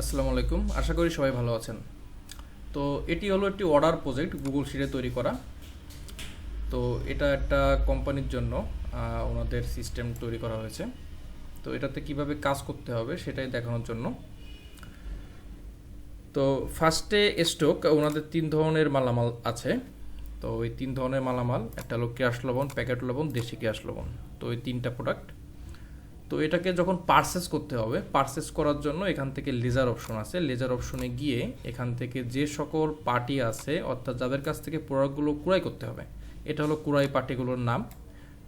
আসসালামু আলাইকুম। আশা করি সবাই ভালো আছেন। তো এটি হলো একটি অর্ডার প্রজেক্ট গুগল শিটে তৈরি করা। তো এটা একটা কোম্পানির জন্য ওনাদের সিস্টেম তৈরি করা হয়েছে। তো এটাতে কীভাবে কাজ করতে হবে সেটাই দেখানোর জন্য। তো ফার্স্টে স্টক ওনাদের তিন ধরনের মালামাল আছে। তো ওই তিন ধরনের মালামাল, একটা হলো ক্যাশ লবণ প্যাকেট লবণ, দেশি ক্যাশ লবণ। তো ওই তিনটা প্রোডাক্ট তো এটাকে যখন পারচেস করতে হবে পারচেস করার জন্য এখান থেকে লেজার অপশন আছে। লেজার অপশনে গিয়ে এখান থেকে যে সকল পার্টি আছে, অর্থাৎ যাদের কাছ থেকে প্রোডাক্টগুলো ক্রয় করতে হবে, এটা হলো ক্রয় পার্টিগুলোর নাম।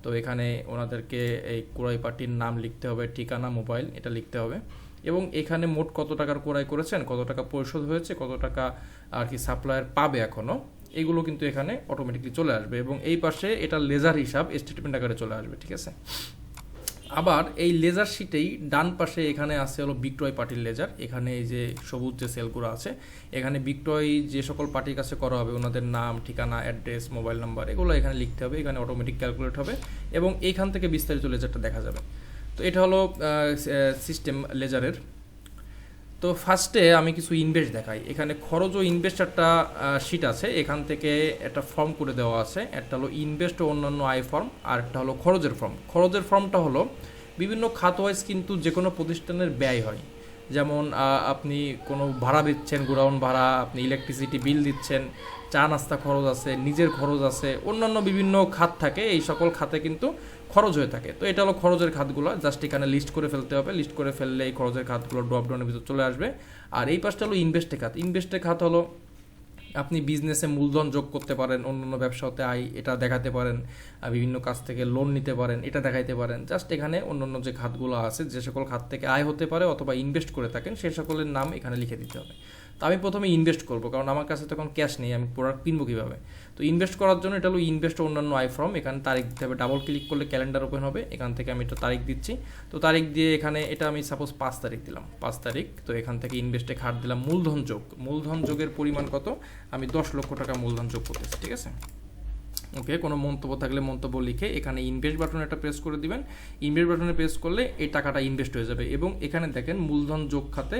তো এখানে ওনাদেরকে এই ক্রয় পার্টির নাম লিখতে হবে, ঠিকানা মোবাইল এটা লিখতে হবে। এবং এখানে মোট কত টাকার ক্রয় করেছেন, কত টাকা পরিশোধ হয়েছে, কত টাকা আর কি সাপ্লায়ার পাবে এখনও এগুলো কিন্তু এখানে অটোমেটিকলি চলে আসবে। এবং এই পাশে এটা লেজার হিসাব স্টেটমেন্ট আকারে চলে আসবে, ঠিক আছে? আবার এই লেজার শিটেই ডান পাশে এখানে আছে হলো বিক্রয় পার্টির লেজার এখানে এই যে সবুজ যে সেলগুলো আছে, এখানে বিক্রয় যে সকল পার্টির কাছে করা হবে, ওনাদের নাম, ঠিকানা অ্যাড্রেস মোবাইল নাম্বার এগুলো এখানে লিখতে হবে, এখানে অটোমেটিক ক্যালকুলেট হবে এবং এইখান থেকে বিস্তারিত লেজারটা দেখা যাবে। তো এটা হলো সিস্টেম লেজারের তো ফার্স্টে আমি কিছু ইনভেস্ট দেখাই। এখানে খরচ ও ইনভেস্ট একটা শিট আছে। এখান থেকে একটা ফর্ম করে দেওয়া আছে। একটা হলো ইনভেস্ট ও অন্যান্য আয় ফর্ম আর একটা হলো খরচের ফর্ম খরচের ফর্মটা হলো, বিভিন্ন খাত ওয়াইজ কিন্তু যে কোনো প্রতিষ্ঠানের ব্যয় হয়। যেমন আপনি কোনো ভাড়া দিচ্ছেন, গোডাউন ভাড়া, আপনি ইলেকট্রিসিটি বিল দিচ্ছেন চা নাস্তা খরচ আছে, নিজের খরচ আছে, অন্যান্য বিভিন্ন খাত থাকে, এই সকল খাতে কিন্তু খরচ হয়ে থাকে। তো এটা হলো খরচের খাতগুলো জাস্ট এখানে লিস্ট করে ফেলতে হবে। লিস্ট করে ফেললে এই খরচের খাতগুলো ড্রপ ডাউনের ভিতর চলে আসবে। আর এই পাশটা হলো ইনভেস্টের খাত। ইনভেস্টের খাত হলো আপনি বিজনেসে মূলধন যোগ করতে পারেন, অন্যান্য ব্যবসাতে আয় এটা দেখাতে পারেন বিভিন্ন কাজ থেকে লোন নিতে পারেন, এটা দেখাইতে পারেন। জাস্ট এখানে অন্যান্য যে খাতগুলো আছে, যে সকল খাত থেকে আয় হতে পারে অথবা ইনভেস্ট করে থাকেন সেই সকলের নাম এখানে লিখে দিতে হবে। তো আমি প্রথমে ইনভেস্ট করব, কারণ আমার কাছে তখন ক্যাশ নেই, আমি প্রোডাক্ট কিনবো কীভাবে? তো ইনভেস্ট করার জন্য এটা হলো ইনভেস্ট অন্যান্য আই ফর্ম এখানে তারিখ দিতে হবে ডাবল ক্লিক করলে ক্যালেন্ডার ওপেন হবে, এখান থেকে আমি একটা তারিখ দিচ্ছি। তো তারিখ দিয়ে এখানে এটা আমি সাপোজ পাঁচ তারিখ দিলাম, পাঁচ তারিখ, তো এখান থেকে ইনভেস্টে খাট দিলাম মূলধন যোগ। মূলধন যোগের পরিমাণ কত? আমি দশ লক্ষ টাকা মূলধন যোগ করতেছি, ঠিক আছে? ওকে, কোনো মন্তব্য থাকলে মন্তব্য লিখে এখানে ইনভেস্ট বাটন একটা প্রেস করে দিবেন। ইনভেস্ট বাটনে প্রেস করলে এই টাকাটা ইনভেস্ট হয়ে যাবে এবং এখানে দেখেন মূলধন যোগ খাতে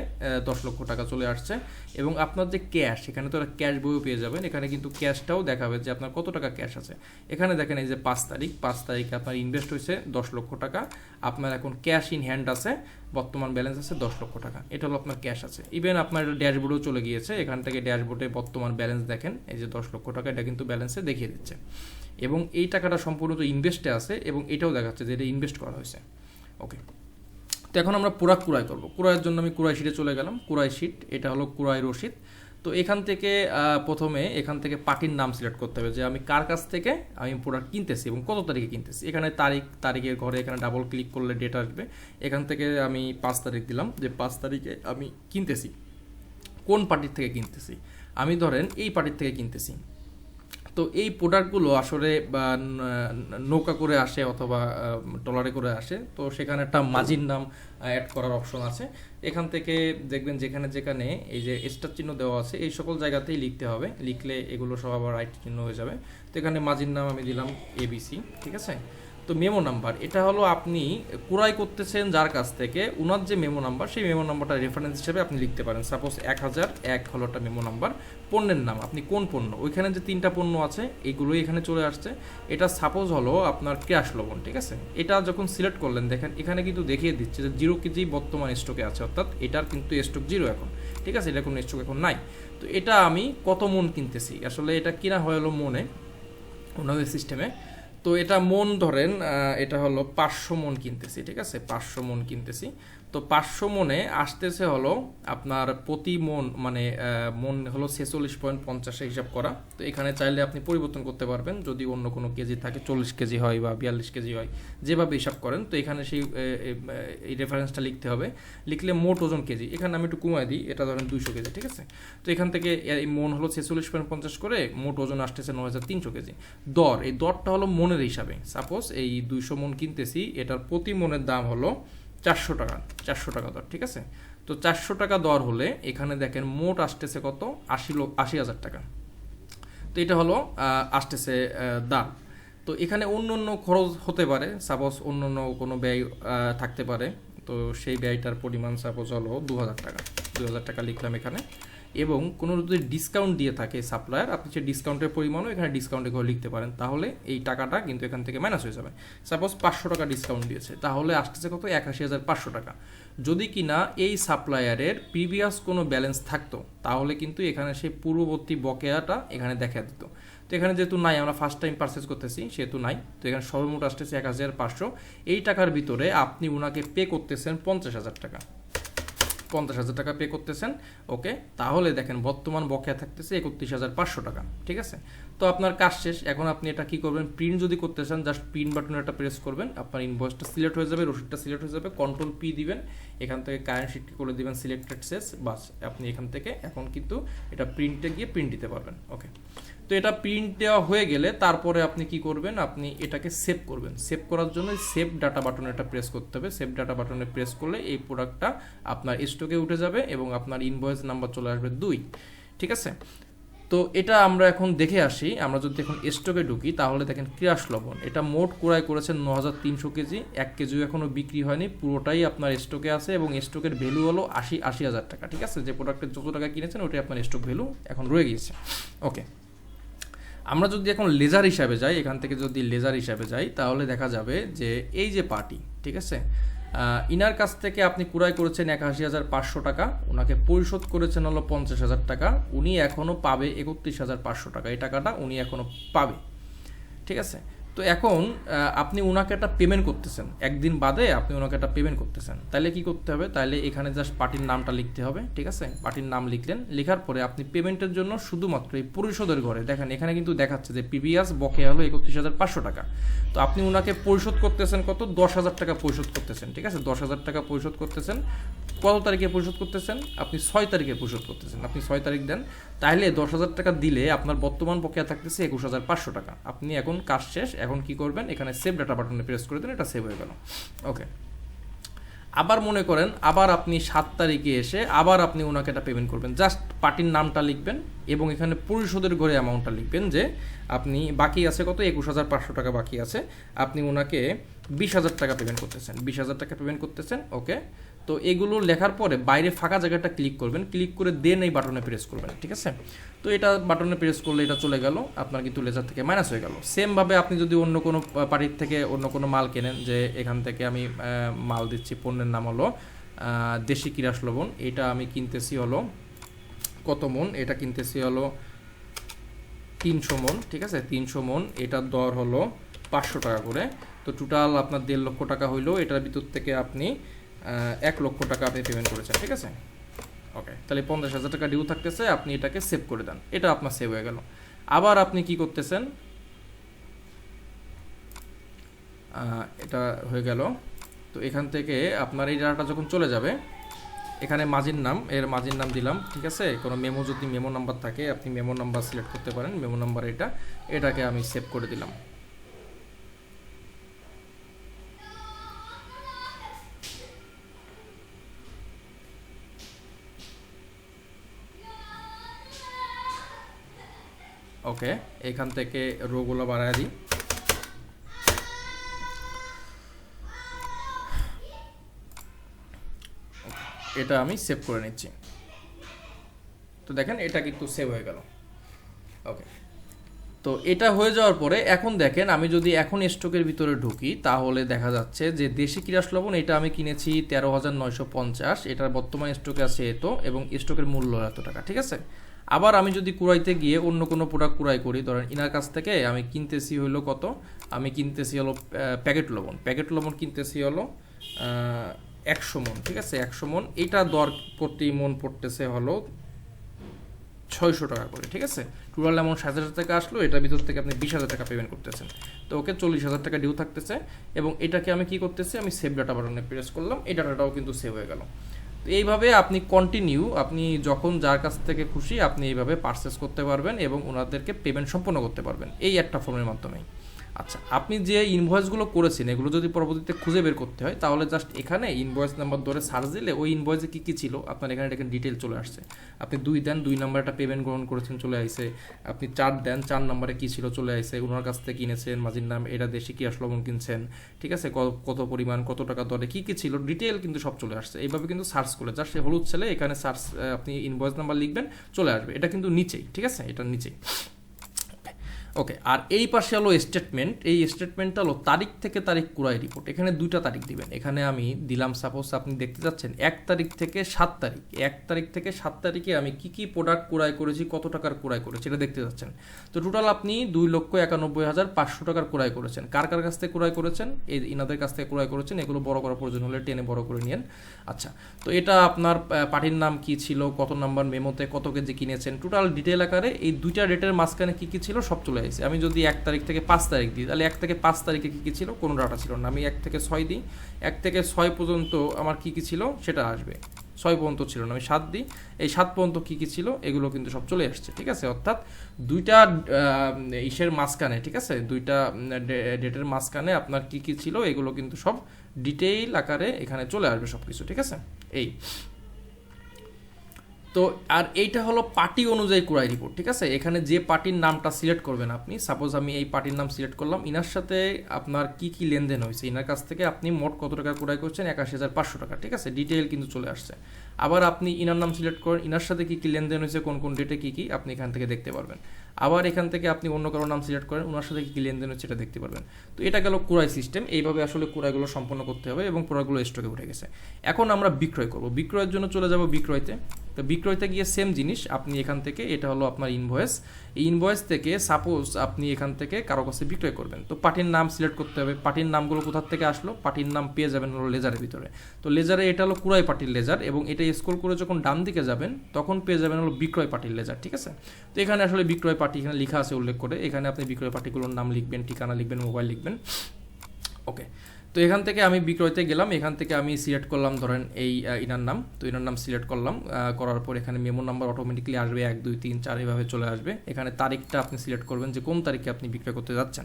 দশ লক্ষ টাকা চলে আসছে এবং আপনার যে ক্যাশ এখানে তো একটা ক্যাশ বইও পেয়ে যাবেন। এখানে কিন্তু ক্যাশটাও দেখাবে যে আপনার কত টাকা ক্যাশ আছে। এখানে দেখেন এই যে পাঁচ তারিখ, পাঁচ তারিখে আপনার ইনভেস্ট হয়েছে দশ লক্ষ টাকা। আপনার এখন ক্যাশ ইন হ্যান্ড আছে। বর্তমান ব্যালেন্স আছে দশ লক্ষ টাকা। এটা হলো আপনার ক্যাশ আছে। ইভেন আপনার ড্যাশবোর্ডেও চলে গিয়েছে। এখান থেকে ড্যাশবোর্ডে বর্তমান ব্যালেন্স দেখেন, এই যে দশ লক্ষ টাকা, এটা কিন্তু ব্যালেন্সে দেখিয়ে দিচ্ছে। এবং এই টাকাটা সম্পূর্ণত ইনভেস্টে আছে এবং এটাও দেখাচ্ছে যে এটা ইনভেস্ট করা হয়েছে। ওকে তো এখন আমরা পুরা ক্রয় করব। ক্রয়ের জন্য আমি ক্রয় শিটে চলে গেলাম। ক্রয় শিট এটা হলো ক্রয় রশিদ তো এখান থেকে প্রথমে এখান থেকে পার্টির নাম সিলেক্ট করতে হবে যে আমি কার কাছ থেকে আমি প্রোডাক্ট কিনতেছি এবং কত তারিখে কিনতেছি। এখানে তারিখ, তারিখের ঘরে এখানে ডাবল ক্লিক করলে ডেট আসবে। এখান থেকে আমি পাঁচ তারিখ দিলাম যে পাঁচ তারিখে আমি কিনতেছি। কোন পার্টির থেকে কিনতেছি? আমি ধরেন এই পার্টির থেকে কিনতেছি। তো এই প্রোডাক্টগুলো আসলে নৌকা করে আসে অথবা টলারে করে আসে, তো সেখানে একটা মাঝির নাম অ্যাড করার অপশন আছে। এখান থেকে দেখবেন যেখানে যেখানে এই যে স্টার চিহ্ন দেওয়া আছে, এই সকল জায়গাতেই লিখতে হবে। লিখলে এগুলো সব আবার রাইট চিহ্ন হয়ে যাবে। তো এখানে মাঝির নাম আমি দিলাম এবিসি ঠিক আছে? তো মেমো নাম্বার। এটা হলো আপনি কুড়াই করতেছেন যার কাছ থেকে, উনার যে মেমো নাম্বার, সেই মেমো নাম্বারটা রেফারেন্স হিসেবে আপনি লিখতে পারেন। সাপোজ এক হাজার এক হলো একটা মেমো নাম্বার। পণ্যের নাম, আপনি কোন পণ্য? ওইখানে যে তিনটা পণ্য আছে, এগুলোই এখানে চলে আসছে। এটা সাপোজ হলো আপনার ক্যাশ লবণ, ঠিক আছে? এটা যখন সিলেক্ট করলেন, দেখেন, এখানে কিন্তু দেখিয়ে দিচ্ছে যে জিরো কেজি বর্তমান স্টকে আছে, অর্থাৎ এটার কিন্তু স্টক জিরো এখন। ঠিক আছে? এটা কোনো স্টক এখন নাই। তো এটা আমি কত মন কিনতেছি? আসলে এটা কিনা হলো মনে, ওনাদের সিস্টেমে তো এটা মন ধরেন এটা হলো পাঁচশো মন কিনতেছি ঠিক আছে? পাঁচশো মন কিনতেছি। তো পাঁচশো মনে আসতেছে হলো আপনার প্রতি মন মানে মন হলো ছেচল্লিশ পয়েন্ট পঞ্চাশে হিসাব করা। তো এখানে চাইলে আপনি পরিবর্তন করতে পারবেন। যদি অন্য কোনো কেজি থাকে, চল্লিশ কেজি হয় বা বিয়াল্লিশ কেজি হয়, যেভাবে হিসাব করেন। তো এখানে সেই এই রেফারেন্সটা লিখতে হবে। লিখলে মোট ওজন কেজি। এখানে আমি একটু কমাই দিই। এটা ধরেন দুইশো কেজি, ঠিক আছে? তো এখান থেকে এই মন হলো ছেচল্লিশ পয়েন্ট পঞ্চাশ করে মোট ওজন আসতেছে নয় হাজার তিনশো কেজি। দর, এই দরটা হলো মনের হিসাবে। সাপোজ এই দুইশো মন কিনতেছি, এটার প্রতি মনের দাম হলো চারশো টাকা চারশো টাকা দর, ঠিক আছে? তো চারশো টাকা দর হলে এখানে দেখেন মোট আসতেছে কত? আশি লোক আশি হাজার টাকা। তো এটা হলো আসতেছে দাম। তো এখানে অন্য অন্য খরচ হতে পারে। সাপোজ অন্য অন্য কোনো ব্যয় থাকতে পারে। তো সেই ব্যয়টার পরিমাণ সাপোজ হলো দু হাজার টাকা। দু হাজার টাকা লিখলাম এখানে। এবং কোনো যদি ডিসকাউন্ট দিয়ে থাকে সাপ্লায়ার আপনি সেই ডিসকাউন্টের পরিমাণও এখানে ডিসকাউন্টে করে লিখতে পারেন। তাহলে এই টাকাটা কিন্তু এখান থেকে মাইনাস হয়ে যাবে। সাপোজ পাঁচশো টাকা ডিসকাউন্ট দিয়েছে, তাহলে আসতেছে কত? একাশি হাজার পাঁচশো টাকা। যদি কিনা এই সাপ্লায়ারের প্রিভিয়াস কোনো ব্যালেন্স থাকতো, তাহলে কিন্তু এখানে সেই পূর্ববর্তী বকেয়াটা এখানে দেখা দিত। তো এখানে যেহেতু নাই, আমরা ফার্স্ট টাইম পারচেস করতেছি, সেহেতু নাই। তো এখানে সর্বমোট আসতেছে এক হাজার পাঁচশো। এই টাকার ভিতরে আপনি ওনাকে পে করতেছেন পঞ্চাশ হাজার টাকা। পঞ্চাশ হাজার টাকা পে করতেছেন ওকে তাহলে দেখেন বর্তমান বকেয়া থাকতেছে একত্রিশ হাজার পাঁচশো টাকা, ঠিক আছে? তো আপনার কাজ শেষ, এখন আপনি এটা কি করবেন? প্রিন্ট যদি করতে চান জাস্ট প্রিন্ট বাটন একটা প্রেস করবেন, আপনার ইনভয়েসটা সিলেক্ট হয়ে যাবে, রসিদটা সিলেক্ট হয়ে যাবে কন্ট্রোল পি দিবেন, এখান থেকে কারেন্ট শিটটি করে দিবেন সিলেক্টেড শেষ, বাস, আপনি এখান থেকে এখন কিন্তু এটা প্রিন্টে গিয়ে প্রিন্ট দিতে পারবেন ওকে তো এটা প্রিন্ট দেওয়া হয়ে গেলে তারপরে আপনি কি করবেন? আপনি এটাকে সেভ করবেন। সেভ করার জন্য সেভ ডাটা বাটনে এটা প্রেস করতে হবে। সেভ ডাটা বাটনে প্রেস করলে এই প্রোডাক্টটা আপনার স্টকে উঠে যাবে এবং আপনার ইনভয়েস নাম্বার চলে আসবে দুই। ঠিক আছে? তো এটা আমরা এখন দেখে আসি। আমরা যদি এখন স্টকে ঢুকি, তাহলে দেখেন ক্রিয়াস লবণ। এটা মোট ক্রয় করেছেন ন হাজার তিনশো কেজি। এক কেজিও এখনও বিক্রি হয়নি। পুরোটাই আপনার স্টকে আছে এবং স্টকের ভ্যালু হলো আশি আশি হাজার টাকা। ঠিক আছে? যে প্রোডাক্টের যত টাকা কিনেছেন, ওটাই আপনার স্টক ভ্যালু এখন রয়ে গিয়েছে। ওকে আমরা যদি এখন লেজার হিসাবে যাই, এখান থেকে যদি লেজার হিসাবে যাই, তাহলে দেখা যাবে যে এই যে পার্টি ঠিক আছে? ইনার কাছ থেকে আপনি কুড়াই করেছেন একাশি হাজার পাঁচশো টাকা, ওনাকে পরিশোধ করেছেন হলো পঞ্চাশ হাজার টাকা, উনি এখনও পাবে একত্রিশ হাজার পাঁচশো টাকা। এই টাকাটা উনি এখনও পাবে, ঠিক আছে? তো এখন আপনি ওনাকে একটা পেমেন্ট করতেছেন। একদিন বাদে আপনি ওনাকে একটা পেমেন্ট করতেছেন। তাহলে কি করতে হবে? তাহলে এখানে জাস্ট পার্টির নামটা লিখতে হবে, ঠিক আছে? পার্টির নাম লিখলেন, লেখার পরে আপনি পেমেন্টের জন্য শুধুমাত্র এই পরিশোধের ঘরে, দেখেন, এখানে কিন্তু দেখাচ্ছে যে পিবিএস বকেয়া হলো একত্রিশ হাজার পাঁচশো টাকা। তো আপনি ওনাকে পরিশোধ করতেছেন কত? দশ হাজার টাকা পরিশোধ করতেছেন, ঠিক আছে? দশ হাজার টাকা পরিশোধ করতেছেন। কত তারিখে পরিশোধ করতেছেন? আপনি ছয় তারিখে পরিশোধ করতেছেন। আপনি ছয় তারিখ দেন তাহলে দশ হাজার টাকা দিলে আপনার বর্তমান বকেয়া থাকতেছে একুশ হাজার পাঁচশো টাকা। আপনি এখন কাজ শেষ এখন কি করবেন? এখানে সেভ ডাটা বাটনে প্রেস করে দেন, এটা সেভ হয়ে গেল। ওকে আবার মনে করেন, আবার আপনি সাত তারিখে এসে আবার আপনি ওনাকে এটা পেমেন্ট করবেন। জাস্ট পার্টির নামটা লিখবেন এবং এখানে পরিশোধের ঘরে অ্যামাউন্টটা লিখবেন যে আপনি বাকি আছে কত? একুশ হাজার পাঁচশো টাকা বাকি আছে। আপনি ওনাকে বিশ হাজার টাকা পেমেন্ট করতেছেন। বিশ হাজার টাকা পেমেন্ট করতেছেন ওকে তো এগুলো লেখার পরে বাইরে ফাঁকা জায়গাটা ক্লিক করবেন। ক্লিক করে দেন এই বাটনে প্রেস করবেন, ঠিক আছে? তো এটা বাটনে প্রেস করলে এটা চলে গেল, আপনার কিন্তু লেজার থেকে মাইনাস হয়ে গেল। সেমভাবে আপনি যদি অন্য কোনো পার্টির থেকে অন্য কোনো মাল কেনেন, যে এখান থেকে আমি মাল দিচ্ছি, পণ্যের নাম হলো দেশি কিরাস লবণ, এটা আমি কিনতেছি হলো কত মন? এটা কিনতেছি হলো তিনশো মন, ঠিক আছে? তিনশো মন, এটার দর হলো পাঁচশো টাকা করে। তো টোটাল আপনার দেড় লক্ষ টাকা হইল, এটার ভিতর থেকে আপনি এক লক্ষ টাকা আপনি পেমেন্ট করেছেন, ঠিক আছে? ওকে তাহলে পঞ্চাশ হাজার টাকা ডিউ থাকতেছে, আপনি এটাকে সেভ করে দেন। এটা আপনার সেভ হয়ে গেল। আবার আপনি কি করতেছেন? এটা হয়ে গেল। তো এখান থেকে আপনার এই ডাটা যখন চলে যাবে, এখানে মাজির নাম, এর মাজির নাম দিলাম, ঠিক আছে? কোনো মেমো যদি মেমো নাম্বার থাকে, আপনি মেমো নাম্বার সিলেক্ট করতে পারেন মেমো নাম্বার এটা, এটাকে আমি সেভ করে দিলাম। ওকে এখান থেকে রোগুলো বাড়ায় দিই। এটা আমি সেভ করে নিচ্ছি। তো দেখেন, এটা কিন্তু সেভ হয়ে গেল। ওকে তো এটা হয়ে যাওয়ার পরে এখন দেখেন, আমি যদি এখন স্টকের ভিতরে ঢুকি, তাহলে দেখা যাচ্ছে যে দেশি কিরাস লবণ, এটা আমি কিনেছি তেরো হাজার নয়শো পঞ্চাশ। এটার বর্তমান স্টকে আছে এত, এবং স্টকের মূল্য এত টাকা, ঠিক আছে? আবার আমি যদি কুড়াইতে গিয়ে অন্য কোনো প্রোডাক্ট কুড়াই করি, ধরেন ইনার কাছ থেকে আমি কিনতেছি হলো কত? আমি কিনতেছি হলো প্যাকেট লবণ। প্যাকেট লবণ কিনতেছি হলো একশো মন ঠিক আছে? একশো মন এটা দর প্রতি মন পড়তেছে হলো ছয়শো টাকা করে, ঠিক আছে? টোটাল অ্যামাউন্ট সাত হাজার টাকা আসলো, এটার ভিতর থেকে আপনি বিশ হাজার টাকা পেমেন্ট করতেছেন। তো ওকে চল্লিশ হাজার টাকা ডিউ থাকতেছে এবং এটাকে আমি কি করতেছি? আমি সেভ ডাটা বাটনে প্রেস করলাম, এই ডাটাটাও কিন্তু সেভ হয়ে গেল। এইভাবে আপনি কন্টিনিউ আপনি যখন যার কাছ থেকে খুশি, আপনি এইভাবে পারচেস করতে পারবেন এবং ওনাদেরকে পেমেন্ট সম্পন্ন করতে পারবেন। এই একটা ফর্মের মাধ্যমেই। আচ্ছা আপনি যে ইনভয়েসগুলো করেছেন, এগুলো যদি পরবর্তীতে খুঁজে বের করতে হয়, তাহলে জাস্ট এখানে ইনভয়েস নাম্বার ধরে সার্চ দিলে ওই ইনভয়েসে কী কী ছিল? আপনার এখানে এখানে ডিটেল চলে আসছে। আপনি দুই দেন, দুই নাম্বার একটা পেমেন্ট গ্রহণ করেছেন, চলে আসছে আপনি চার দেন, চার নাম্বারে কী ছিল, চলে আসে ওনার কাছ থেকে কিনেছেন, মাঝির নাম, এটা দেশে কি আসলো কিনছেন, ঠিক আছে? কত পরিমাণ, কত টাকা দরে, কী কী ছিল ডিটেল কিন্তু সব চলে আসছে। এইভাবে কিন্তু সার্চ করে জাস্ট হলুদ ছেলে, এখানে সার্চ আপনি ইনভয়েস নাম্বার লিখবেন, চলে আসবে। এটা কিন্তু নিচেই, ঠিক আছে? এটা নিচেই। ওকে আর এই পাশে হলো স্টেটমেন্ট এই স্টেটমেন্টটা হলো তারিখ থেকে তারিখ কুড়াই রিপোর্ট এখানে দুইটা তারিখ দিবেন। এখানে আমি দিলাম সাপোজ আপনি দেখতে যাচ্ছেন এক তারিখ থেকে সাত তারিখ। এক তারিখ থেকে সাত তারিখে আমি কি কি প্রোডাক্ট কুড়াই করেছি, কত টাকার কুড়াই করেছি, এটা দেখতে যাচ্ছেন তো টোটাল আপনি দুই লক্ষ একানব্বই হাজার পাঁচশো টাকার কুড়াই করেছেন। কার কার কাছ থেকে কুড়াই করেছেন? এই ইনাদের কাছ থেকে কুড়াই করেছেন। এগুলো বড় করার প্রয়োজন হলে টেনে বড় করে নিন আচ্ছা তো এটা আপনার পার্টির নাম কি ছিল, কত নাম্বার মেমোতে, কত কেজি কিনেছেন? টোটাল ডিটেল আকারে এই দুইটা ডেটের মাঝখানে কি কি ছিল, সব চলে আসছে আমি যদি এক তারিখ থেকে পাঁচ তারিখ দিই, তাহলে এক থেকে পাঁচ তারিখে কী কী ছিল? কোনো ডাটা ছিল না। আমি এক থেকে ছয় দিই। এক থেকে ছয় পর্যন্ত আমার কী কী ছিল? সেটা আসবে। ছয় পর্যন্ত ছিল না। আমি সাত দিই। এই সাত পর্যন্ত কী কী ছিল? এগুলো কিন্তু সব চলে আসছে, ঠিক আছে? অর্থাৎ দুইটা ইসের মাঝখানে, ঠিক আছে? দুইটা ডেটের মাঝখানে আপনার কী কী ছিল? এগুলো কিন্তু সব ডিটেইল আকারে এখানে চলে আসবে সব কিছু ঠিক আছে? এই। তো আর এইটা হলো পার্টি অনুযায়ী কুড়াই রিপোর্ট ঠিক আছে? এখানে যে পার্টির নামটা সিলেক্ট করবেন আপনি সাপোজ আমি এই পার্টির নাম সিলেক্ট করলাম, ইনার সাথে আপনার কি কি লেনদেন হয়েছে? ইনার কাছ থেকে আপনি মোট কত টাকা কুড়াই করছেন? একাশি হাজার পাঁচশো টাকা, ঠিক আছে? ডিটেল কিন্তু চলে আসছে। আবার আপনি ইনার নাম সিলেক্ট করেন, ইনার সাথে কী কী লেনদেন হয়েছে? কোন কোন ডেটে কী কী? আপনি এখান থেকে দেখতে পারবেন। আবার এখান থেকে আপনি অন্য কারও নাম সিলেক্ট করেন ওনার সাথে কী কী লেনদেন হচ্ছে এটা দেখতে পারবেন। তো এটা গেল কুড়াই সিস্টেম এইভাবে আসলে কুড়াইগুলো সম্পন্ন করতে হবে এবং প্রোডাক্টগুলো স্টকে উঠে গেছে। এখন আমরা বিক্রয় করব। বিক্রয়ের জন্য চলে যাব বিক্রয়তে। তো বিক্রয়তে গিয়ে সেম জিনিস, আপনি এখান থেকে, এটা হলো আপনার ইনভয়েস এই ইনভয়েস থেকে সাপোজ আপনি এখান থেকে কারও কাছে বিক্রয় করবেন। তো পার্টির নাম সিলেক্ট করতে হবে। পার্টির নামগুলো কোথার থেকে আসলো? পার্টির নাম পেয়ে যাবেন হলো লেজারের ভিতরে। তো লেজারে এটা হলো কুড়াই পার্টির লেজার এবং এটা স্ক্রল করে যখন ডান দিকে যাবেন, তখন পেয়ে যাবেন হলো বিক্রয় পার্টির লেজার, ঠিক আছে? তো এখানে আসলে বিক্রয় পার্টি এখানে লেখা আছে উল্লেখ করে। এখানে আপনি বিক্রয় পার্টিগুলোর নাম লিখবেন, ঠিকানা লিখবেন, মোবাইল লিখবেন। ওকে। তো এখান থেকে আমি বিক্রয়তে গেলাম, এখান থেকে আমি সিলেক্ট করলাম ধরেন এই ইনার নাম। তো ইনার নাম সিলেক্ট করলাম করার পর এখানে মেমো নাম্বার অটোমেটিকলি আসবে এক, দুই, তিন, চার এইভাবে চলে আসবে। এখানে তারিখটা আপনি সিলেক্ট করবেন যে কোন তারিখে আপনি বিক্রয় করতে যাচ্ছেন।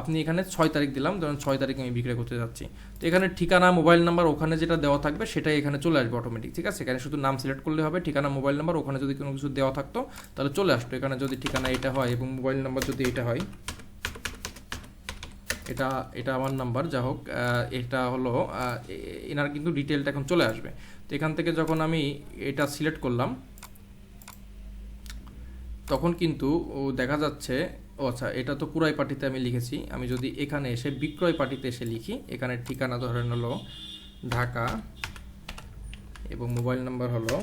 আপনি এখানে ছয় তারিখ দিলাম, ধরেন ছয় তারিখে আমি বিক্রয় করতে যাচ্ছি। তো এখানে ঠিকানা মোবাইল নাম্বার ওখানে যেটা দেওয়া থাকবে সেটাই এখানে চলে আসবে অটোমেটিক ঠিক আছে? এখানে শুধু নাম সিলেক্ট করলে হবে, ঠিকানা মোবাইল নাম্বার ওখানে যদি কোনো কিছু দেওয়া থাকতো তাহলে চলে আসতো। এখানে যদি ঠিকানা এটা হয় এবং মোবাইল নাম্বার যদি এটা হয় এটা এটা আমার নাম্বার যা হোক এটা হলো এনার কিন্তু ডিটেলটা এখন চলে আসবে। তো এখান থেকে যখন আমি এটা সিলেক্ট করলাম, তখন কিন্তু দেখা যাচ্ছে, ও আচ্ছা এটা তো কুড়াই পার্টিতে আমি লিখেছি। আমি যদি এখানে এসে বিক্রয় পার্টিতে এসে লিখি, এখানে ঠিকানা ধরেন হলো ঢাকা, এবং মোবাইল নাম্বার হলো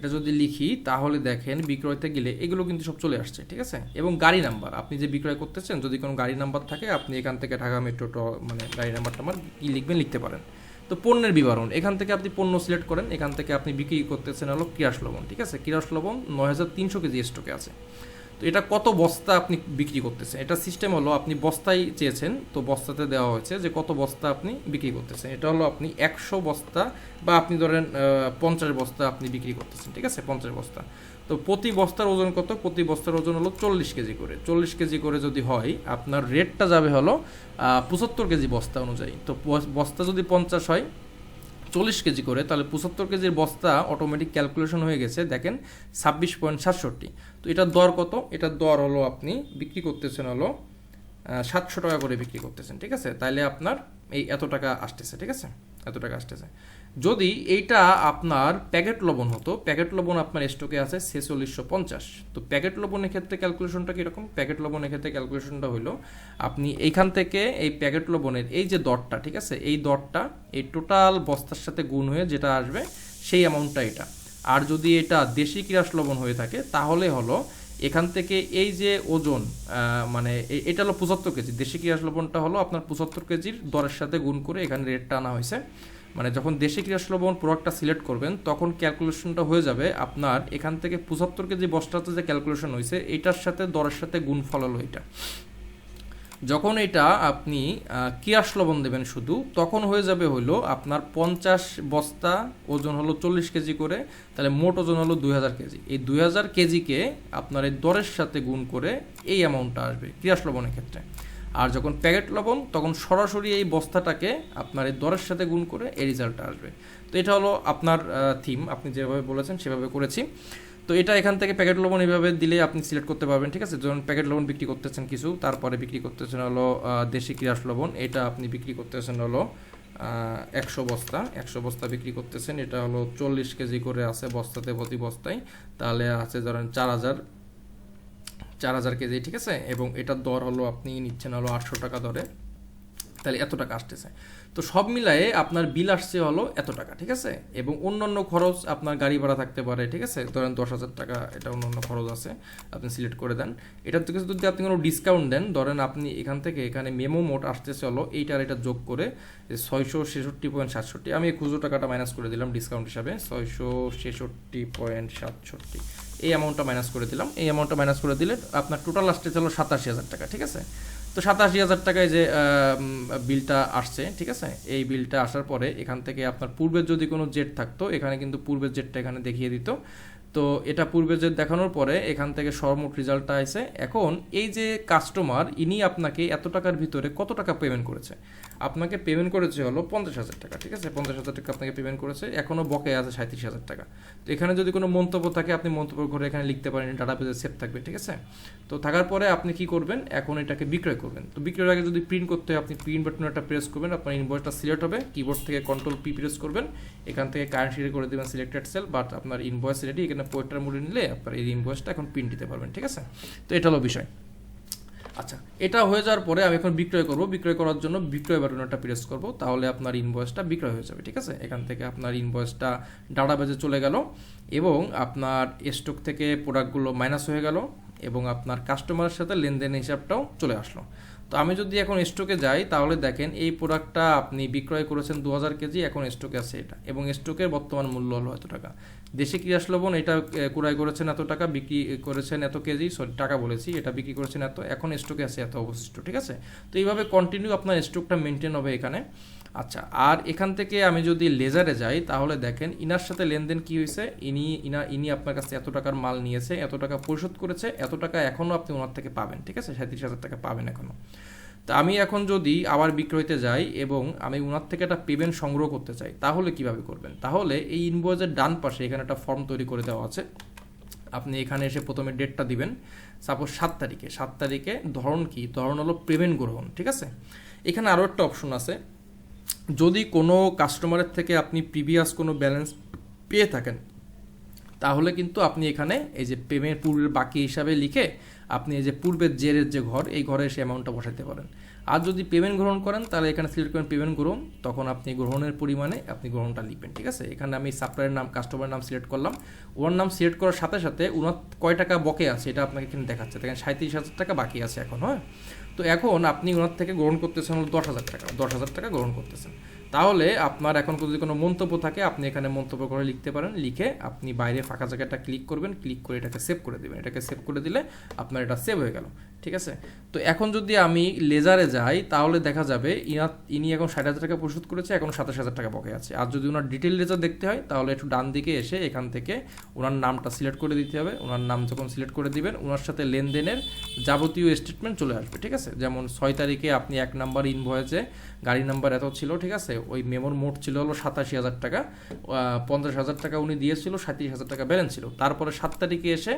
এটা যদি লিখি, তাহলে দেখেন বিক্রয়তে গেলে এগুলো কিন্তু সব চলে আসছে, ঠিক আছে? এবং গাড়ি নাম্বার, আপনি যে বিক্রয় করতেছেন, যদি কোনো গাড়ি নাম্বার থাকে, আপনি এখান থেকে ঢাকা মেট্রো মানে গাড়ি নাম্বার টাম্বার কী লিখবেন, লিখতে পারেন। তো পণ্যের বিবরণ, এখান থেকে আপনি পণ্য সিলেক্ট করেন, এখান থেকে আপনি বিক্রি করতেছেন হলো কিরাস লবণ, ঠিক আছে? কিরাস লবণ নয় হাজার তিনশো কেজি স্টকে আছে। তো এটা কত বস্তা আপনি বিক্রি করতেছেন? এটা সিস্টেম হলো আপনি বস্তায় চেয়েছেন, তো বস্তাতে দেওয়া হয়েছে যে কত বস্তা আপনি বিক্রি করতেছেন। এটা হলো আপনি একশো বস্তা বা আপনি ধরেন পঞ্চাশ বস্তা আপনি বিক্রি করতেছেন, ঠিক আছে? পঞ্চাশ বস্তা। তো প্রতি বস্তার ওজন কত? প্রতি বস্তার ওজন হলো চল্লিশ কেজি করে। চল্লিশ কেজি করে যদি হয়, আপনার রেটটা যাবে হলো পঁচাত্তর কেজি বস্তা অনুযায়ী। তো বস্তা যদি পঞ্চাশ হয় চল্লিশ কেজি করে, তাহলে পঁচাত্তর কেজির বস্তা অটোমেটিক ক্যালকুলেশন হয়ে গেছে, দেখেন ছাব্বিশ পয়েন্ট সাতষট্টি। তো এটার দর কত? এটার দর হলো আপনি বিক্রি করতেছেন হলো সাতশো টাকা করে বিক্রি করতেছেন, ঠিক আছে? তাইলে আপনার এই এত টাকা আসতেছে, ঠিক আছে? এত টাকা আসতেছে। যদি এইটা আপনার প্যাকেট লবণ হতো, প্যাকেট লবণ আপনার স্টকে আছে ছেচল্লিশশো পঞ্চাশ। তো প্যাকেট লবণের ক্ষেত্রে ক্যালকুলেশনটা কীরকম? প্যাকেট লবণের ক্ষেত্রে ক্যালকুলেশনটা হলো আপনি এইখান থেকে এই প্যাকেট লবণের এই যে দরটা, ঠিক আছে? এই দরটা এই টোটাল বস্তার সাথে গুণ হয়ে যেটা আসবে সেই অ্যামাউন্টটা এটা। আর যদি এটা দেশি কিরাস লবণ হয়ে থাকে, তাহলে হলো এখান থেকে এই যে ওজন মানে এটা হলো পঁচাত্তর কেজি। দেশি কিরাস লবণটা হলো আপনার পঁচাত্তর কেজির দরের সাথে গুণ করে এখানে রেটটা আনা হয়েছে। মানে যখন দেশি ক্রিয়াস লবণ প্রোডাক্টটা সিলেক্ট করবেন, তখন ক্যালকুলেশনটা হয়ে যাবে আপনার এখান থেকে পঁচাত্তর কেজি বস্তাতে যে ক্যালকুলেশন হয়েছে এটার সাথে দরের সাথে গুণ ফল হলো এটা। যখন এটা আপনি কিয়াস দেবেন শুধু, তখন হয়ে যাবে হলো আপনার পঞ্চাশ বস্তা ওজন হলো চল্লিশ কেজি করে, তাহলে মোট ওজন হলো দুই হাজার কেজি। এই দুই হাজার কেজিকে আপনার এই দরের সাথে গুণ করে এই অ্যামাউন্টটা আসবে কিয়াস লবণের ক্ষেত্রে। আর যখন প্যাকেট লবণ, তখন সরাসরি এই বস্তাটাকে আপনার এই দরের সাথে গুণ করে এই রেজাল্টটা আসবে। তো এটা হলো আপনার থিম আপনি যেভাবে বলেছেন, সেভাবে করেছি। তো এটা এখান থেকে প্যাকেট লবণ এইভাবে দিলে আপনি সিলেক্ট করতে পারবেন, ঠিক আছে? যখন প্যাকেট লবণ বিক্রি করতেছেন কিছু, তারপরে বিক্রি করতেছেন হলো দেশি ক্রিয়াস লবণ। এটা আপনি বিক্রি করতেছেন হলো একশো বস্তা। একশো বস্তা বিক্রি করতেছেন। এটা হলো চল্লিশ কেজি করে আছে বস্তাতে প্রতি বস্তায়। তাহলে আছে ধরেন চার হাজার চার হাজার কেজি, ঠিক আছে? এবং এটার দর হলো আপনি নিচ্ছেন হলো আটশো টাকা দরে। তাহলে এত টাকা আসতেছে। তো সব মিলায়ে আপনার বিল আসছে হলো এত টাকা, ঠিক আছে? এবং অন্যান্য খরচ আপনার গাড়ি ভাড়া থাকতে পারে, ঠিক আছে? ধরেন দশ হাজার টাকা, এটা অন্যান্য খরচ আছে, আপনি সিলেক্ট করে দেন। এটার থেকে যদি আপনি কোনো ডিসকাউন্ট দেন, ধরেন আপনি এখান থেকে এখানে মেমো মোট আসতেছে হলো এইটার এটা যোগ করে ছয়শো ছেষট্টি পয়েন্ট সাতষট্টি। আমি খুচরো টাকাটা মাইনাস করে দিলাম ডিসকাউন্ট হিসাবে, ছয়শো ছেষট্টি পয়েন্ট সাতষট্টি। এই অ্যামাউন্টটা মাইনাস করে দিলাম। এই অ্যামাউন্টটা মাইনাস করে দিলে আপনার টোটাল আসতে হলো সাতাশি হাজার টাকা, ঠিক আছে? তো সাতাশি হাজার টাকায় যে বিলটা আসছে, ঠিক আছে? এই বিলটা আসার পরে এখান থেকে আপনার পূর্বের যদি কোনো জেট থাকতো, এখানে কিন্তু পূর্বের জেটটা এখানে দেখিয়ে দিত। তো এটা পূর্বের জেট দেখানোর পরে এখান থেকে সর্বমোট রেজাল্টটা আছে এখন এই যে কাস্টমার ইনি আপনাকে এত টাকার ভিতরে কত টাকা পেমেন্ট করেছে? আপনাকে পেমেন্ট করেছে হলো পঞ্চাশ হাজার টাকা, ঠিক আছে? পঞ্চাশ হাজার টাকা আপনাকে পেমেন্ট করেছে এখনও বকে আছে সাঁত্রিশ হাজার টাকা। তো এখানে যদি কোনো মন্তব্য থাকে, আপনি মন্তব্য করে এখানে লিখতে পারেন ডাটা পেজে সেভ থাকবে, ঠিক আছে? তো থাকার পরে আপনি কি করবেন? এখন এটাকে বিক্রয় করবেন। তো বিক্রয়ের আগে যদি প্রিন্ট করতে হয়, আপনি প্রিন্ট বাটন একটা প্রেস করবেন, আপনার ইনভয়েসটা সিলেক্ট হবে কিবোর্ড থেকে কন্ট্রোল পি প্রেস করবেন, এখান থেকে কারেন্ট শিটে করে দেবেন সিলেক্টেড সেল বাট আপনার ইনভয়েস রেডি এখানে পোয়েটার মোডে নিলে আপনার এই ইনভয়েসটা এখন প্রিন্ট দিতে পারবেন, ঠিক আছে? তো এটা হলো বিষয়। আচ্ছা এটা হয়ে যাওয়ার পরে আমি এখন বিক্রয় করব। বিক্রয় করার জন্য বিক্রয় বাটনটা প্রেস করব। তাহলে আপনার ইনভয়েসটা বিক্রয় হয়ে যাবে, ঠিক আছে? এখান থেকে আপনার ইনভয়েসটা ডাটাবেজে চলে গেল এবং আপনার স্টক থেকে প্রোডাক্টগুলো মাইনাস হয়ে গেল এবং আপনার কাস্টমারের সাথে লেনদেনের হিসাবটাও চলে আসলো। তো আমি যদি এখন স্টকে যাই, তাহলে দেখেন এই প্রোডাক্টটা আপনি বিক্রয় করেছেন দু হাজার কেজি, এখন স্টকে আছে এটা। এবং স্টকের বর্তমান মূল্য হলো এত টাকা। দেশি ক্রিয়াস লবণ এটা ক্রয় করেছেন এত টাকা, বিক্রি করেছেন এত কেজি সরি টাকা বলেছি, এটা বিক্রি করেছেন এত, এখন স্টকে আছে এত অবশিষ্ট, ঠিক আছে? তো এইভাবে কন্টিনিউ আপনার স্টকটা মেনটেন হবে এখানে। আচ্ছা আর এখান থেকে আমি যদি লেজারে যাই, তাহলে দেখেন ইনার সাথে লেনদেন কি হয়েছে? ইনি, ইনা, ইনি আপনার কাছে এত টাকার মাল নিয়েছে, এত টাকা পরিশোধ করেছে, এত টাকা এখনও আপনি ওনার থেকে পাবেন, ঠিক আছে? সাঁত্রিশ হাজার টাকা পাবেন এখনও। তা আমি এখন যদি আবার বিক্রয়তে যাই এবং আমি ওনার থেকে একটা পেমেন্ট সংগ্রহ করতে চাই, তাহলে কীভাবে করবেন? তাহলে এই ইনভয়েসের ডান পাশে এখানে একটা ফর্ম তৈরি করে দেওয়া আছে। আপনি এখানে এসে প্রথমে ডেটটা দিবেন। সাপোজ সাত তারিখে সাত তারিখে ধরন কি? ধরন হলো পেমেন্ট গ্রহণ, ঠিক আছে? এখানে আরও একটা অপশন আছে। যদি কোনো কাস্টমারের থেকে আপনি প্রিভিয়াস কোনো ব্যালেন্স পেয়ে থাকেন, তাহলে কিন্তু আপনি এখানে এই যে পেমেন্ট পূর্বের বাকি হিসাবে লিখে আপনি এই যে পূর্বের জেরের যে ঘর, এই ঘরে সে অ্যামাউন্টটা বসাতে পারেন। আর যদি পেমেন্ট গ্রহণ করেন, তাহলে এখানে সিলেক্ট করেন পেমেন্ট গ্রহণ তখন আপনি গ্রহণের পরিমাণে আপনি গ্রহণটা লিখবেন, ঠিক আছে? এখানে আমি সাপ্লাইয়ের নাম কাস্টমারের নাম সিলেক্ট করলাম। ওনার নাম সিলেক্ট করার সাথে সাথে, ওনার কয় টাকা বকে আছে, এটা আপনাকে এখানে দেখাচ্ছে। দেখেন সাঁত্রিশ হাজার টাকা বাকি আছে এখন হ্যাঁ? তো এখন আপনি ওনার থেকে গ্রহণ করতেছেন হলো দশ হাজার টাকা, দশ হাজার টাকা গ্রহণ করতেছেন। তাহলে আপনার এখন যদি কোনো মন্তব্য থাকে, আপনি এখানে মন্তব্য করে লিখতে পারেন, লিখে আপনি বাইরে ফাঁকা জায়গাটা ক্লিক করবেন ক্লিক করে এটাকে সেভ করে দেবেন। এটাকে সেভ করে দিলে আপনার এটা সেভ হয়ে গেল। ঠিক আছে? তো এখন যদি আমি লেজারে যাই, তাহলে দেখা যাবে ইনার ইনি এখন ষাট হাজার টাকা পরিশোধ করেছে, এখন সাতাশ হাজার টাকা বকে আছে। আর যদি ওনার ডিটেল লেজার দেখতে হয়, তাহলে একটু ডান দিকে এসে এখান থেকে ওনার নামটা সিলেক্ট করে দিতে হবে। ওনার নাম যখন সিলেক্ট করে দিবেন, ওনার সাথে লেনদেনের যাবতীয় স্টেটমেন্ট চলে আসবে, ঠিক আছে? যেমন ছয় তারিখে আপনি এক নাম্বার ইনভয়েসে গাড়ি নাম্বার এত ছিল, ঠিক আছে? ওই মেমোর মোট ছিল হলো সাতাশি হাজার টাকা। পঞ্চাশ হাজার টাকা উনি দিয়েছিল, সাঁত্রিশ হাজার টাকা ব্যালেন্স ছিল। তারপরে সাত তারিখে এসে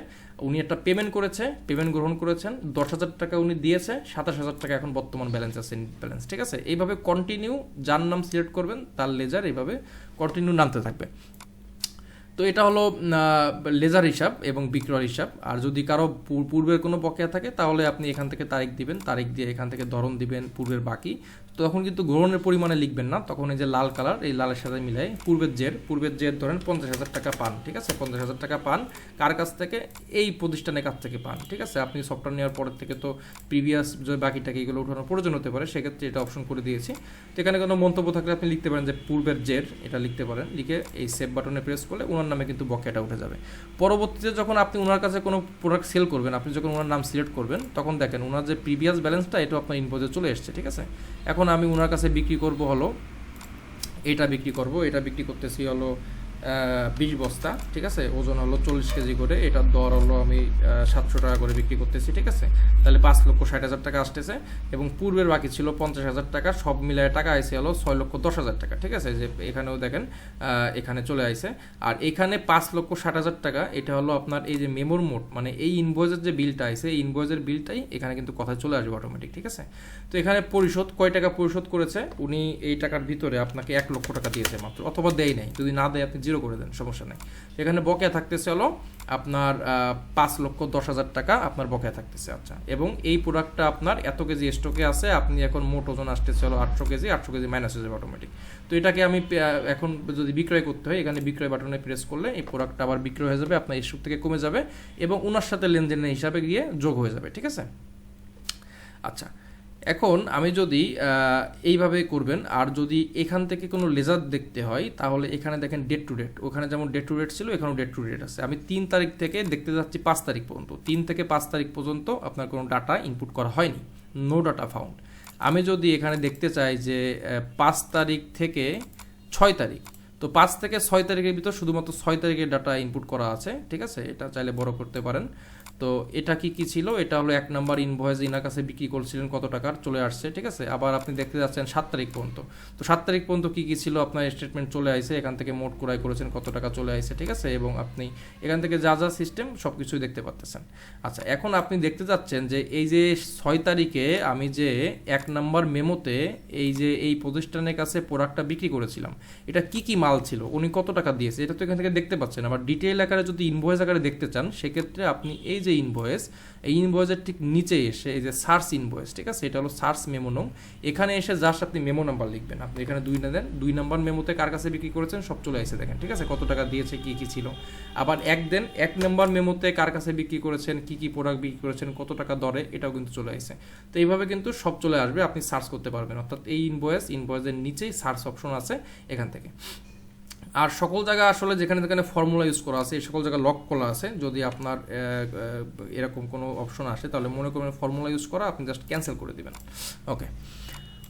উনি একটা পেমেন্ট করেছে পেমেন্ট গ্রহণ করেছেন, দশ হাজার টাকা উনি দিয়েছে, সাতাশ হাজার টাকা এখন বর্তমান ব্যালেন্স আছে ব্যালেন্স ঠিক আছে? এইভাবে কন্টিনিউ যার নাম সিলেক্ট করবেন, তার লেজার এইভাবে কন্টিনিউ নামতে থাকবে। তো এটা হলো লেজার হিসাব এবং বিক্রয় হিসাব। আর যদি কারও পূর্বের কোনো বকেয়া থাকে, তাহলে আপনি এখান থেকে তারিখ দিবেন, তারিখ দিয়ে এখান থেকে ধরন দিবেন পূর্বের বাকি। তখন কিন্তু গ্রহণের পরিমাণে লিখবেন না, তখন এই যে লাল কালার, এই লালের সাথে মিলাই পূর্বের জের পূর্বের জের ধরেন পঞ্চাশ হাজার টাকা পান, ঠিক আছে? পঞ্চাশ হাজার টাকা পান, কার কাছ থেকে? এই প্রতিষ্ঠানের কাছ থেকে পান, ঠিক আছে? আপনি সফটওয়্যার নেওয়ার পরের থেকে তো প্রিভিয়াস যে বাকি টাকা এগুলো উঠানোর প্রয়োজন হতে পারে, সেক্ষেত্রে এটা অপশন করে দিয়েছি। তো এখানে কোনো মন্তব্য থাকলে আপনি লিখতে পারেন যে পূর্বের জের, এটা লিখতে পারেন। লিখে এই সেভ বাটনে প্রেস করলে ওনার নামে কিন্তু বকেয়াটা উঠে যাবে। পরবর্তীতে যখন আপনি ওনার কাছে কোনো প্রোডাক্ট সেল করবেন, আপনি যখন ওনার নাম সিলেক্ট করবেন, তখন দেখেন ওনার যে প্রিভিয়াস ব্যালেন্সটা এটা আপনার ইনভয়েসে চলে এসছে, ঠিক আছে? এখন আমি ওনার কাছে বিক্রি করব হলো এটা বিক্রি করব এটা বিক্রি করতেছি হলো বিশ বস্তা, ঠিক আছে? ওজন হলো চল্লিশ কেজি করে, এটার দর হলো আমি সাতশো টাকা করে বিক্রি করতেছি, ঠিক আছে? তাহলে পাঁচ লক্ষ ষাট হাজার টাকা আসতেছে এবং পূর্বের বাকি ছিল পঞ্চাশ হাজার টাকা, সব মিলিয়ে টাকা আইসে হলো ছয় লক্ষ দশ হাজার টাকা, ঠিক আছে? যে এখানেও দেখেন এখানে চলে আইছে আর এখানে পাঁচ লক্ষ ষাট হাজার টাকা, এটা হলো আপনার এই যে মেমোর মোট মানে এই ইনভয়েসের যে বিলটা আইছে এই ইনভয়েসের বিলটাই এখানে কিন্তু কথা চলে আসবে অটোমেটিক ঠিক আছে? তো এখানে পরিশোধ, কয় টাকা পরিশোধ করেছে? উনি এই টাকার ভিতরে আপনাকে এক লক্ষ টাকা দিয়েছে মাত্র, অথবা দেয় নাই। যদি না দেয়, আপনি জিরো করে দেন, সমস্যা নেই। এখানে বকেয়া থাকতেছে হলো আপনার পাঁচ লক্ষ দশ হাজার টাকা আপনার বকেয়া থাকতেছে আচ্ছা। এবং এই প্রোডাক্টটা আপনার এত কেজি স্টকে আছে, আপনি এখন মোট ওজন আসতেছে হলো আটশো কেজি আটশো কেজি মাইনাস হয়ে যাবে অটোমেটিক তো এটাকে আমি এখন যদি বিক্রয় করতে হয়, এখানে বিক্রয় বাটনে প্রেস করলে এই প্রোডাক্টটা আবার বিক্রয় হয়ে যাবে, আপনার স্টক থেকে কমে যাবে এবং ওনার সাথে লেনদেনের হিসাবে গিয়ে যোগ হয়ে যাবে, ঠিক আছে? আচ্ছা এখন আমি যদি এইভাবে করবেন, আর যদি এখান থেকে কোনো লেজার দেখতে হয়, তাহলে এখানে দেখেন ডেট টু ডেট ওখানে যেমন ডেট টু ডেট ছিল, এখানেও ডেট টু ডেট আছে। আমি তিন তারিখ থেকে দেখতে যাচ্ছি পাঁচ তারিখ পর্যন্ত। তিন থেকে পাঁচ তারিখ পর্যন্ত আপনার কোনো ডাটা ইনপুট করা হয়নি। নো ডাটা ফাউন্ড আমি যদি এখানে দেখতে চাই যে পাঁচ তারিখ থেকে ছয় তারিখ, তো পাঁচ থেকে ছয় তারিখের ভিতর শুধুমাত্র ছয় তারিখের ডাটা ইনপুট করা আছে, ঠিক আছে? এটা চাইলে বড় করতে পারেন। তো এটা কি কি ছিল? এটা হলো এক নাম্বার ইনভয়েস ইনার কাছে বিক্রি করছিলেন, কত টাকার, চলে আসছে, ঠিক আছে? আবার আপনি দেখতে যাচ্ছেন সাত তারিখ পর্যন্ত। তো সাত তারিখ পর্যন্ত কি কি ছিল? আপনার স্টেটমেন্ট চলে আসছে এখান থেকে মোট ক্রয় করেছেন কত টাকা চলে আসছে ঠিক আছে? এবং আপনি এখান থেকে যা যা সিস্টেম সব কিছুই দেখতে পাচ্তেছেন আচ্ছা এখন আপনি দেখতে যাচ্ছেন যে এই যে ছয় তারিখে আমি যে এক নাম্বার মেমোতে এই যে, এই প্রতিষ্ঠানের কাছে প্রোডাক্টটা বিক্রি করেছিলাম, এটা কি কি মাল ছিল? উনি কত টাকা দিয়েছে? এটা তো এখান থেকে দেখতে পাচ্ছেন। আবার ডিটেইল আকারে যদি ইনভয়েস আকারে দেখতে চান, সেক্ষেত্রে আপনি এই যে ইনভয়েস এই ইনভয়েসের ঠিক নিচে এসে এই যে সার্চ ইনভয়েস ঠিক আছে? এটা হলো সার্চ মেমো নং। এখানে এসে জাস্ট আপনি মেমো নাম্বার লিখবেন, আপনি এখানে দুই না দেন, দুই নাম্বার মেমোতে কার কাছে বিক্রি করেছেন সব চলে এসে দেখেন, ঠিক আছে? কত টাকা দিয়েছে, কি কি ছিল? আবার এক দেন, এক নাম্বার মেমোতে কার কাছে বিক্রি করেছেন, কি কি প্রোডাক্ট বিক্রি করেছেন, কত টাকা দরে, এটাও কিন্তু চলে আসে। তো এইভাবে কিন্তু সব চলে আসবে, আপনি সার্চ করতে পারবেন। অর্থাৎ এই ইনভয়েস ইনভয়েসের নিচেই সার্চ অপশন আছে এখান থেকে। আর সকল জায়গা আসলে যেখানে যেখানে ফর্মুলা ইউজ করা আছে, এই সকল জায়গায় লক করা আছে, যদি আপনার এরকম কোনো অপশন আসে, তাহলে মনে করবেন ফর্মুলা ইউজ করা আপনি জাস্ট ক্যান্সেল করে দিবেন। ওকে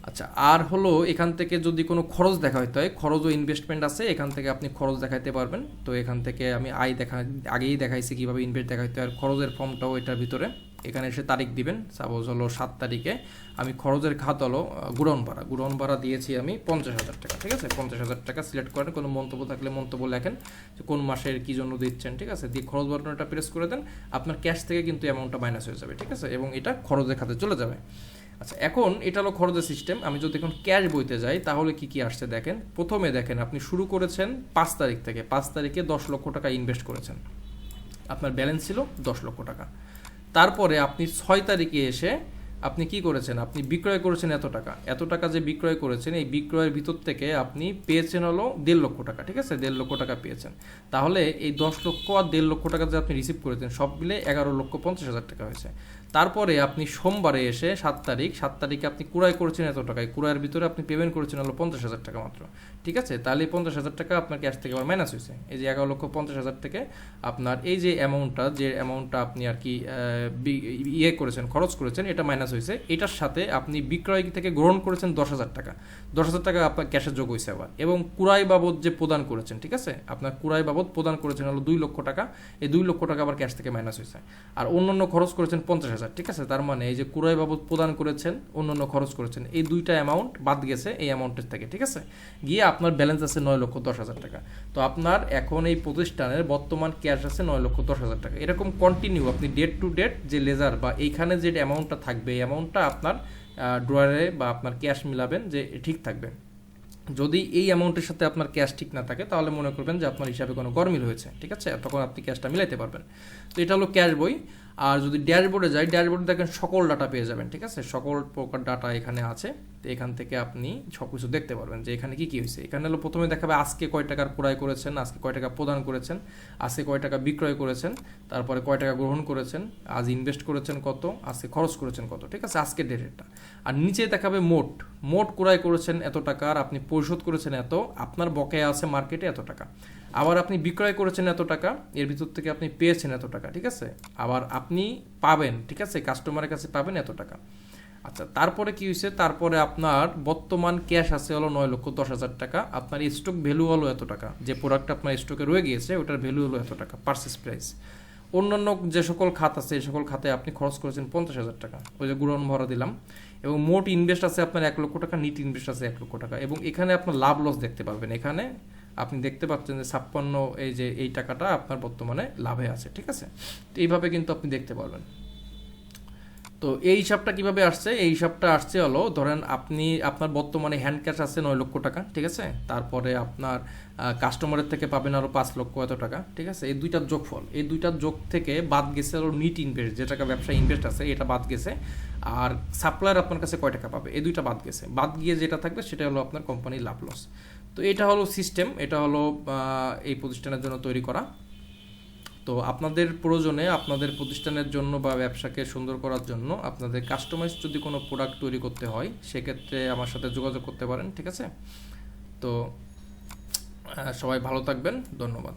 আচ্ছা আর হলো এখান থেকে যদি কোনো খরচ দেখাইতে হয় খরচ ও ইনভেস্টমেন্ট আছে, এখান থেকে আপনি খরচ দেখাইতে পারবেন। তো এখান থেকে আমি আয় দেখা, আগেই দেখাইছি কীভাবে ইনভেস্ট দেখাইতে হয়, আর খরচের ফর্মটাও এটার ভিতরে। এখানে এসে তারিখ দিবেন সাপোজ হলো সাত তারিখে আমি খরচের খাত হলো গুড়ন ভাড়া গুড়ন ভাড়া দিয়েছি আমি পঞ্চাশ হাজার টাকা, ঠিক আছে? পঞ্চাশ হাজার টাকা সিলেক্ট করেন, কোনো মন্তব্য থাকলে মন্তব্য লেখেন যে কোন মাসের কী জন্য দিচ্ছেন, ঠিক আছে? দিয়ে খরচ বাটনটা প্রেস করে দেন, আপনার ক্যাশ থেকে কিন্তু অ্যামাউন্টটা মাইনাস হয়ে যাবে, ঠিক আছে? এবং এটা খরচের খাতে চলে যাবে। আচ্ছা এখন এটা হলো খরচের সিস্টেম আমি যদি এখন ক্যাশ বইতে যাই, তাহলে কি কি আসছে দেখেন? প্রথমে দেখেন, আপনি শুরু করেছেন পাঁচ তারিখ থেকে। পাঁচ তারিখে দশ লক্ষ টাকা ইনভেস্ট করেছেন। আপনার ব্যালেন্স ছিল দশ লক্ষ টাকা। তারপরে আপনি ছয় তারিখে এসে আপনি কি করেছেন? আপনি বিক্রয় করেছেন এত টাকা। এত টাকা যে বিক্রয় করেছেন, এই বিক্রয়ের ভিতর থেকে আপনি পেয়েছেন হলো দেড় লক্ষ টাকা, ঠিক আছে? দেড় লক্ষ টাকা পেয়েছেন। তাহলে এই দশ লক্ষ আর দেড় লক্ষ টাকা যে আপনি রিসিভ করেছেন, সব মিলে এগারো লক্ষ পঞ্চাশ হাজার টাকা হয়েছে। তারপরে আপনি সোমবারে এসে সাত তারিখ, সাত তারিখে আপনি কুড়াই করেছেন এত টাকায় কুড়াইয়ের ভিতরে আপনি পেমেন্ট করেছেন হলো পঞ্চাশ হাজার টাকা মাত্র। ঠিক আছে? তাহলে পঞ্চাশ হাজার টাকা আপনার ক্যাশ থেকে আবার মাইনাস হয়েছে। এই যে এগারো লক্ষ পঞ্চাশ হাজার থেকে আপনার এই যে অ্যামাউন্টটা যে অ্যামাউন্টটা আপনি আর কি ইয়ে করেছেন, খরচ করেছেন, এটা মাইনাস হয়েছে। এটার সাথে আপনি বিক্রয় থেকে গ্রহণ করেছেন দশ হাজার টাকা। দশ হাজার টাকা আপনার ক্যাশে যোগ হয়েছে আবার। এবং কুড়াই বাবদ যে প্রদান করেছেন, ঠিক আছে? আপনার কুড়াই বাবদ প্রদান করেছেন হলো দুই লক্ষ টাকা। এই দুই লক্ষ টাকা আবার ক্যাশ থেকে মাইনাস হয়েছে। আর অন্য অন্য খরচ করেছেন পঞ্চাশ হাজার ঠিক আছে? তার মানে এই যে কুড়াই বাবদ প্রদান করেছেন, অন্যান্য খরচ করেছেন, এই দুইটা অ্যামাউন্ট বাদ গেছে এই অ্যামাউন্টের থেকে, ঠিক আছে? গিয়ে আপনার ব্যালেন্স আছে নয় লক্ষ দশ হাজার টাকা। তো আপনার এখন এই প্রতিষ্ঠানের বর্তমান ক্যাশ আছে নয় লক্ষ দশ হাজার টাকা। এরকম কন্টিনিউ আপনি ডেট টু ডেট যে লেজার বা এইখানে যে অ্যামাউন্টটা থাকবে, এই অ্যামাউন্টটা আপনার ড্রয়ারে বা আপনার ক্যাশ মিলাবেন যে ঠিক থাকবে। যদি এই অ্যামাউন্টের সাথে আপনার ক্যাশ ঠিক না থাকে, তাহলে মনে করবেন যে আপনার হিসাবে কোনো গরমিল হয়েছে, ঠিক আছে? তখন আপনি ক্যাশটা মিলাইতে পারবেন। তো এটা হলো ক্যাশ বই। আর যদি ড্যাশবোর্ডে যাই ড্যাশবোর্ডে দেখেন সকল ডাটা পেয়ে যাবেন, ঠিক আছে? সকল প্রকার ডাটা এখানে আছে। তো এখান থেকে আপনি সব কিছু দেখতে পারবেন যে এখানে কি কি হয়েছে। এখানে হলো প্রথমে দেখাবে আজকে কয় টাকার ক্রয় করেছেন, আজকে কয় টাকা প্রদান করেছেন, আজকে কয় টাকা বিক্রয় করেছেন, তারপরে কয় টাকা গ্রহণ করেছেন, আজ ইনভেস্ট করেছেন কত, আজকে খরচ করেছেন কত, ঠিক আছে? আজকের ডেটেরটা আর নিচে দেখাবে মোট। মোট ক্রয় করেছেন এত টাকা আর আপনি পরিশোধ করেছেন এত, আপনার বকেয়া আছে মার্কেটে এত টাকা। আবার আপনি বিক্রয় করেছেন এত টাকা, এর ভিতর থেকে আপনি পেয়েছেন এত টাকা, ঠিক আছে? আবার আপনি পাবেন, ঠিক আছে? কাস্টমারের কাছে পাবেন এত টাকা। আচ্ছা তারপরে কি হয়েছে তারপরে আপনার বর্তমান ক্যাশ আছে হলো নয় লক্ষ দশ হাজার টাকা। আপনার স্টক ভ্যালু হলো এত টাকা। যে প্রোডাক্টটা আপনার স্টকে রয়ে গিয়েছে, ওটার ভ্যালু হলো এত টাকা পার্সেস প্রাইস অন্যান্য যে সকল খাত আছে, এই সকল খাতে আপনি খরচ করেছেন পঞ্চাশ হাজার টাকা। ওই যে গুড়ন ভরা দিলাম। এবং মোট ইনভেস্ট আছে আপনার এক লক্ষ টাকা, নিট ইনভেস্ট আছে এক লক্ষ টাকা। এবং এখানে আপনার লাভ লস দেখতে পারবেন। এখানে আপনি দেখতে পাচ্ছেন যে ছাপ্পান্ন, এই যে এই টাকাটা আপনার বর্তমানে লাভে আছে, ঠিক আছে? তো এইভাবে কিন্তু আপনি দেখতে পারবেন। তো এই হিসাবটা কীভাবে আসছে? এই হিসাবটা আসছে হলো, ধরেন আপনি, আপনার বর্তমানে হ্যান্ড ক্যাশ আছে নয় লক্ষ টাকা, ঠিক আছে? তারপরে আপনার কাস্টমারের থেকে পাবেন আরও পাঁচ লক্ষ এত টাকা, ঠিক আছে? এই দুইটার যোগফল, এই দুইটার যোগ থেকে বাদ গেছে হলো নিট ইনভেস্ট যে টাকা ব্যবসা ইনভেস্ট আছে, এটা বাদ গেছে। আর সাপ্লায়ার আপনার কাছে কয় টাকা পাবে? এই দুইটা বাদ গেছে। বাদ গিয়ে যেটা থাকবে সেটা হলো আপনার কোম্পানির লাভ লস তো এটা হলো সিস্টেম এটা হলো এই প্রতিষ্ঠানের জন্য তৈরি করা। তো আপনাদের প্রয়োজনে আপনাদের প্রতিষ্ঠানের জন্য বা ব্যবসাকে সুন্দর করার জন্য আপনাদের কাস্টমাইজ যদি কোনো প্রোডাক্ট তৈরি করতে হয়, সেক্ষেত্রে আমার সাথে যোগাযোগ করতে পারেন, ঠিক আছে? তো সবাই ভালো থাকবেন, ধন্যবাদ।